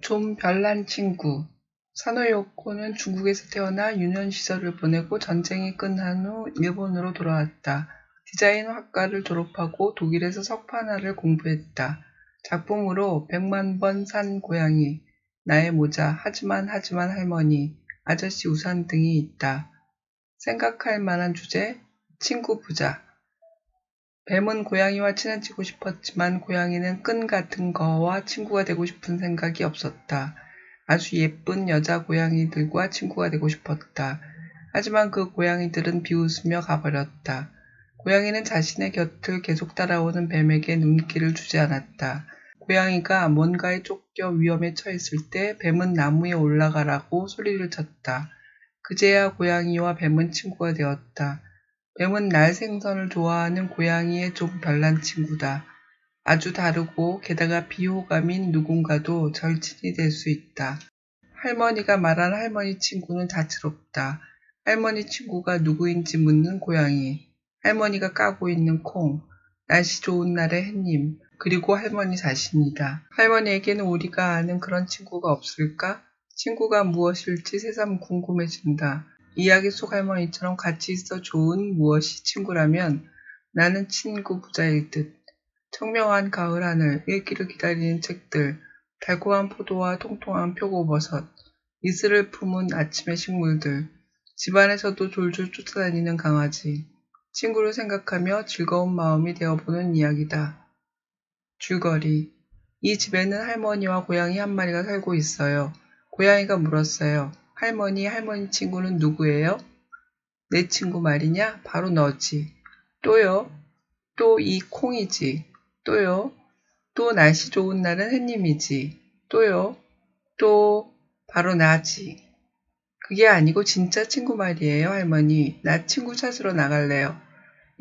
좀 별난 친구. 사노요코는 중국에서 태어나 유년 시절을 보내고 전쟁이 끝난 후 일본으로 돌아왔다. 디자인 학과를 졸업하고 독일에서 석판화를 공부했다. 작품으로 백만 번 산 고양이, 나의 모자, 하지만 하지만 할머니, 아저씨 우산 등이 있다. 생각할 만한 주제, 친구 부자. 뱀은 고양이와 친해지고 싶었지만 고양이는 끈 같은 거와 친구가 되고 싶은 생각이 없었다. 아주 예쁜 여자 고양이들과 친구가 되고 싶었다. 하지만 그 고양이들은 비웃으며 가버렸다. 고양이는 자신의 곁을 계속 따라오는 뱀에게 눈길을 주지 않았다. 고양이가 뭔가에 쫓겨 위험에 처했을 때 뱀은 나무에 올라가라고 소리를 쳤다. 그제야 고양이와 뱀은 친구가 되었다. 뱀은 날 생선을 좋아하는 고양이의 좀 별난 친구다. 아주 다르고 게다가 비호감인 누군가도 절친이 될 수 있다. 할머니가 말한 할머니 친구는 다채롭다. 할머니 친구가 누구인지 묻는 고양이, 할머니가 까고 있는 콩, 날씨 좋은 날의 햇님, 그리고 할머니 자신이다. 할머니에게는 우리가 아는 그런 친구가 없을까? 친구가 무엇일지 새삼 궁금해진다. 이야기 속 할머니처럼 같이 있어 좋은 무엇이 친구라면 나는 친구 부자일 듯. 청명한 가을 하늘, 읽기를 기다리는 책들, 달콤한 포도와 통통한 표고버섯, 이슬을 품은 아침의 식물들, 집안에서도 졸졸 쫓아다니는 강아지, 친구를 생각하며 즐거운 마음이 되어보는 이야기다. 줄거리. 이 집에는 할머니와 고양이 한 마리가 살고 있어요. 고양이가 물었어요. 할머니, 할머니 친구는 누구예요? 내 친구 말이냐? 바로 너지. 또요? 또 이 콩이지. 또요? 또 날씨 좋은 날은 햇님이지. 또요? 또 바로 나지. 그게 아니고 진짜 친구 말이에요, 할머니. 나 친구 찾으러 나갈래요.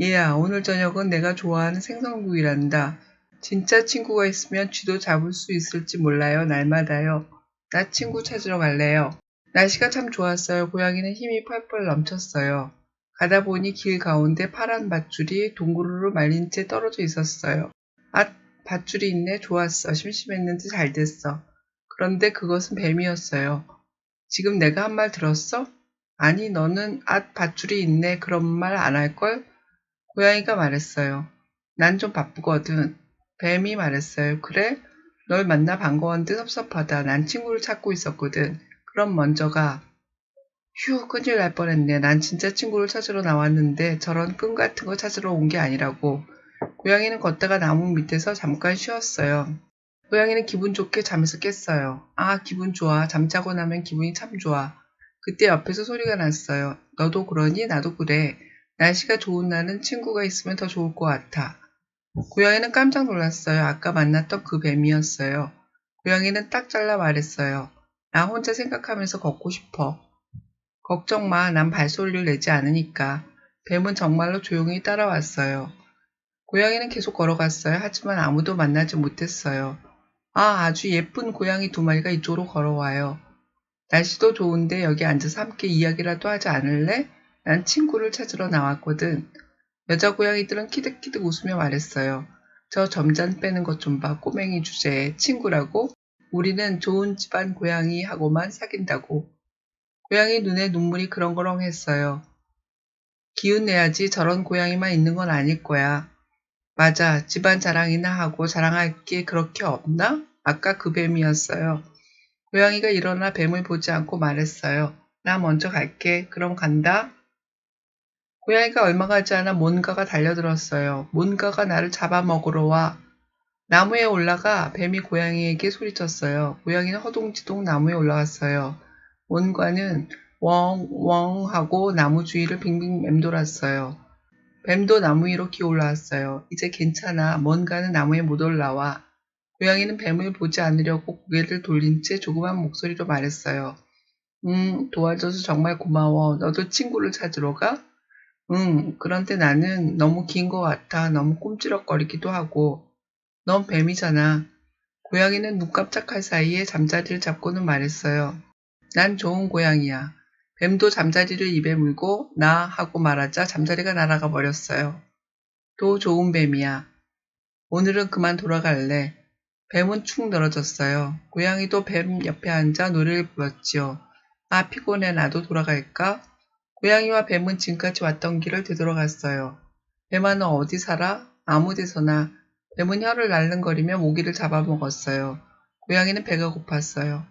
얘야, 오늘 저녁은 내가 좋아하는 생선구이란다. 진짜 친구가 있으면 쥐도 잡을 수 있을지 몰라요, 날마다요. 나 친구 찾으러 갈래요. 날씨가 참 좋았어요. 고양이는 힘이 펄펄 넘쳤어요. 가다 보니 길 가운데 파란 밧줄이 동구르르 말린 채 떨어져 있었어요. 아, 밧줄이 있네. 좋았어. 심심했는데 잘 됐어. 그런데 그것은 뱀이었어요. 지금 내가 한 말 들었어? 아니, 너는 앗 밧줄이 있네. 그런 말 안 할걸? 고양이가 말했어요. 난 좀 바쁘거든. 뱀이 말했어요. 그래? 널 만나 반가웠는데 섭섭하다. 난 친구를 찾고 있었거든. 그럼 먼저 가. 휴, 큰일 날 뻔했네. 난 진짜 친구를 찾으러 나왔는데 저런 끈 같은 거 찾으러 온 게 아니라고. 고양이는 걷다가 나무 밑에서 잠깐 쉬었어요. 고양이는 기분 좋게 잠에서 깼어요. 아, 기분 좋아. 잠자고 나면 기분이 참 좋아. 그때 옆에서 소리가 났어요. 너도 그러니? 나도 그래. 날씨가 좋은 날은 친구가 있으면 더 좋을 것 같아. 고양이는 깜짝 놀랐어요. 아까 만났던 그 뱀이었어요. 고양이는 딱 잘라 말했어요. 나 혼자 생각하면서 걷고 싶어. 걱정 마. 난 발소리를 내지 않으니까. 뱀은 정말로 조용히 따라왔어요. 고양이는 계속 걸어갔어요. 하지만 아무도 만나지 못했어요. 아, 아주 예쁜 고양이 두 마리가 이쪽으로 걸어와요. 날씨도 좋은데 여기 앉아서 함께 이야기라도 하지 않을래? 난 친구를 찾으러 나왔거든. 여자 고양이들은 키득키득 웃으며 말했어요. 저 점잔 빼는 것 좀 봐. 꼬맹이 주제에 친구라고? 우리는 좋은 집안 고양이 하고만 사귄다고. 고양이 눈에 눈물이 그렁그렁했어요. 기운 내야지 저런 고양이만 있는 건 아닐 거야. 맞아. 집안 자랑이나 하고 자랑할 게 그렇게 없나? 아까 그 뱀이었어요. 고양이가 일어나 뱀을 보지 않고 말했어요. 나 먼저 갈게. 그럼 간다. 고양이가 얼마 가지 않아 뭔가가 달려들었어요. 뭔가가 나를 잡아먹으러 와. 나무에 올라가 뱀이 고양이에게 소리쳤어요. 고양이는 허둥지둥 나무에 올라갔어요. 뭔가는 웡웡 하고 나무 주위를 빙빙 맴돌았어요. 뱀도 나무 위로 기어 올라왔어요. 이제 괜찮아. 뭔가는 나무에 못 올라와. 고양이는 뱀을 보지 않으려고 고개를 돌린 채 조그만 목소리로 말했어요. 음, 도와줘서 정말 고마워. 너도 친구를 찾으러 가? 응, 그런데 나는 너무 긴 것 같아. 너무 꼼지럭거리기도 하고. 넌 뱀이잖아. 고양이는 눈 깜짝할 사이에 잠자리를 잡고는 말했어요. 난 좋은 고양이야. 뱀도 잠자리를 입에 물고 나 하고 말하자 잠자리가 날아가 버렸어요. 또 좋은 뱀이야. 오늘은 그만 돌아갈래. 뱀은 축 늘어졌어요. 고양이도 뱀 옆에 앉아 노래를 불렀지요. 아, 피곤해. 나도 돌아갈까? 고양이와 뱀은 지금까지 왔던 길을 되돌아갔어요. 뱀아, 너 어디 살아? 아무 데서나. 뱀은 혀를 날름거리며 모기를 잡아먹었어요. 고양이는 배가 고팠어요.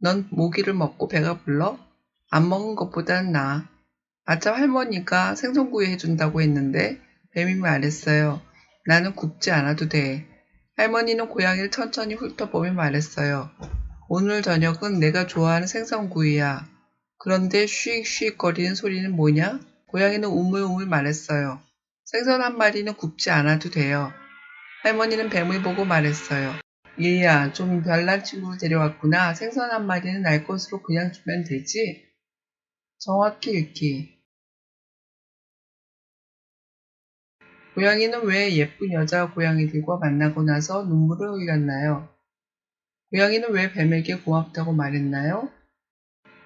넌 모기를 먹고 배가 불러? 안 먹은 것보단 나아. 아참 할머니가 생선구이 해준다고 했는데 뱀이 말했어요. 나는 굽지 않아도 돼. 할머니는 고양이를 천천히 훑어보며 말했어요. 오늘 저녁은 내가 좋아하는 생선구이야. 그런데 쉬익쉬익 거리는 소리는 뭐냐? 고양이는 우물우물 말했어요. 생선 한 마리는 굽지 않아도 돼요. 할머니는 뱀을 보고 말했어요. 얘야, 좀 별난 친구를 데려왔구나. 생선 한 마리는 날 것으로 그냥 주면 되지? 정확히 읽기. 고양이는 왜 예쁜 여자 고양이들과 만나고 나서 눈물을 흘렸나요? 고양이는 왜 뱀에게 고맙다고 말했나요?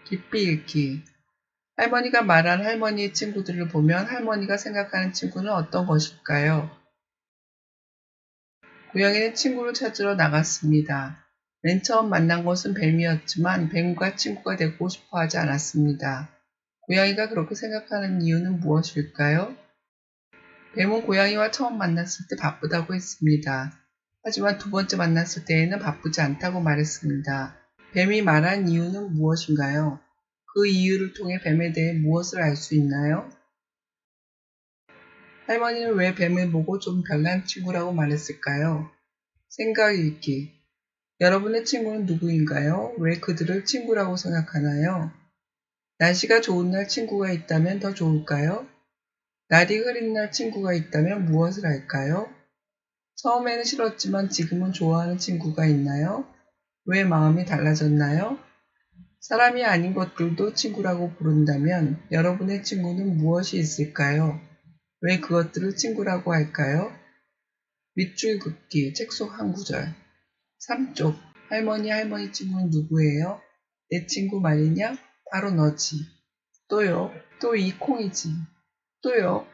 깊이 읽기. 할머니가 말한 할머니의 친구들을 보면 할머니가 생각하는 친구는 어떤 것일까요? 고양이는 친구를 찾으러 나갔습니다. 맨 처음 만난 것은 뱀이었지만 뱀과 친구가 되고 싶어 하지 않았습니다. 고양이가 그렇게 생각하는 이유는 무엇일까요? 뱀은 고양이와 처음 만났을 때 바쁘다고 했습니다. 하지만 두 번째 만났을 때에는 바쁘지 않다고 말했습니다. 뱀이 말한 이유는 무엇인가요? 그 이유를 통해 뱀에 대해 무엇을 알 수 있나요? 할머니는 왜 뱀을 보고 좀 별난 친구라고 말했을까요? 생각 읽기. 여러분의 친구는 누구인가요? 왜 그들을 친구라고 생각하나요? 날씨가 좋은 날 친구가 있다면 더 좋을까요? 날이 흐린 날 친구가 있다면 무엇을 할까요? 처음에는 싫었지만 지금은 좋아하는 친구가 있나요? 왜 마음이 달라졌나요? 사람이 아닌 것들도 친구라고 부른다면 여러분의 친구는 무엇이 있을까요? 왜 그것들을 친구라고 할까요? 밑줄 긋기 책 속 한 구절 3쪽 할머니 할머니 친구는 누구예요? 내 친구 말이냐? 바로 너지. 또요. 또 이 콩이지. 또요.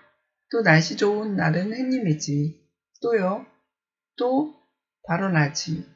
또 날씨 좋은 날은 햇님이지. 또요. 또 바로 나지.